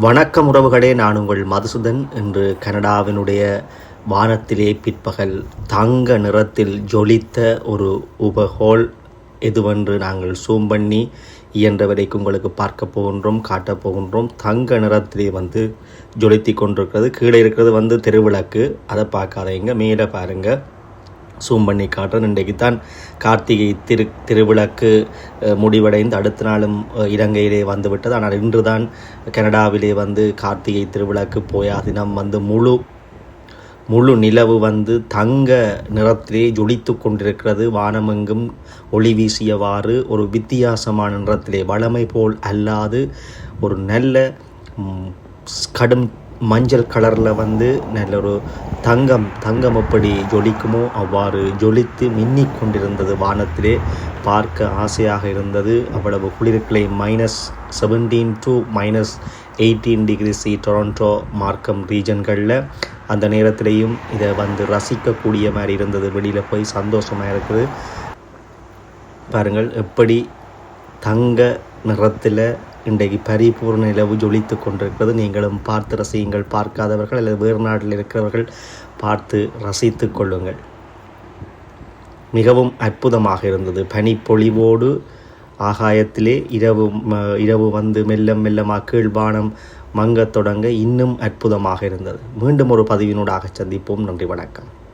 வணக்கம் உறவுகளே நான் உங்கள் மதுசூதன். இன்று கனடாவினுடைய வானத்திலே பிற்பகல் தங்க நிறத்தில் ஜொலித்த ஒரு உபகோல் எதுவென்று நாங்கள் சூம் பண்ணி இயன்ற வரைக்கும் உங்களுக்கு பார்க்க போகின்றோம் காட்டப் போகின்றோம். தங்க நிறத்திலே வந்து ஜொலித்தி கொண்டிருக்கிறது. கீழே இருக்கிறது வந்து தெருவிளக்கு. அதை பார்க்காதீங்க மேலே பாருங்கள் சூம் பண்ணி காட்டுறேன் இன்றைக்கு தான் கார்த்திகை திரு திருவிளக்கு முடிவடைந்து அடுத்த நாளும் இலங்கையிலே வந்துவிட்டது. ஆனால் இன்று தான் கனடாவிலே வந்து கார்த்திகை திருவிளக்கு போயா தினம் வந்து முழு முழு நிலவு வந்து தங்க நிறத்திலே ஜொலித்து கொண்டிருக்கிறது. வானமெங்கும் ஒளி வீசியவாறு ஒரு வித்தியாசமான நிறத்திலே வளமை போல் அல்லாது ஒரு நல்ல கடும் மஞ்சள் கலரில் வந்து நல்ல ஒரு தங்கம் தங்கம் எப்படி ஜொலிக்குமோ அவ்வாறு ஜொலித்து மின்னிக் கொண்டிருந்தது வானத்திலே. பார்க்க ஆசையாக இருந்தது. அவ்வளவு குளிர்களை minus seventeen to minus eighteen degree C Toronto Markham ரீஜன்களில். அந்த நேரத்திலையும் இதை வந்து ரசிக்கக்கூடிய மாதிரி இருந்தது. வெளியில் போய் சந்தோஷமாக இருக்குது. பாருங்கள் எப்படி தங்க நிறத்தில் இன்றைக்கு பரிபூர்ண நிலவு ஜொலித்து கொண்டிருக்கிறது. நீங்களும் பார்த்து ரசியுங்கள். பார்க்காதவர்கள் அல்லது வேறு நாட்டில் இருக்கிறவர்கள் பார்த்து ரசித்து கொள்ளுங்கள். மிகவும் அற்புதமாக இருந்தது. பனிப்பொழிவோடு ஆகாயத்திலே இரவு ம- இரவு வந்து மெல்ல மெல்லமாக கீழ்வானம் மங்கத் தொடங்க இன்னும் அற்புதமாக இருந்தது. மீண்டும் ஒரு பதிவினூடாக சந்திப்போம். நன்றி வணக்கம்.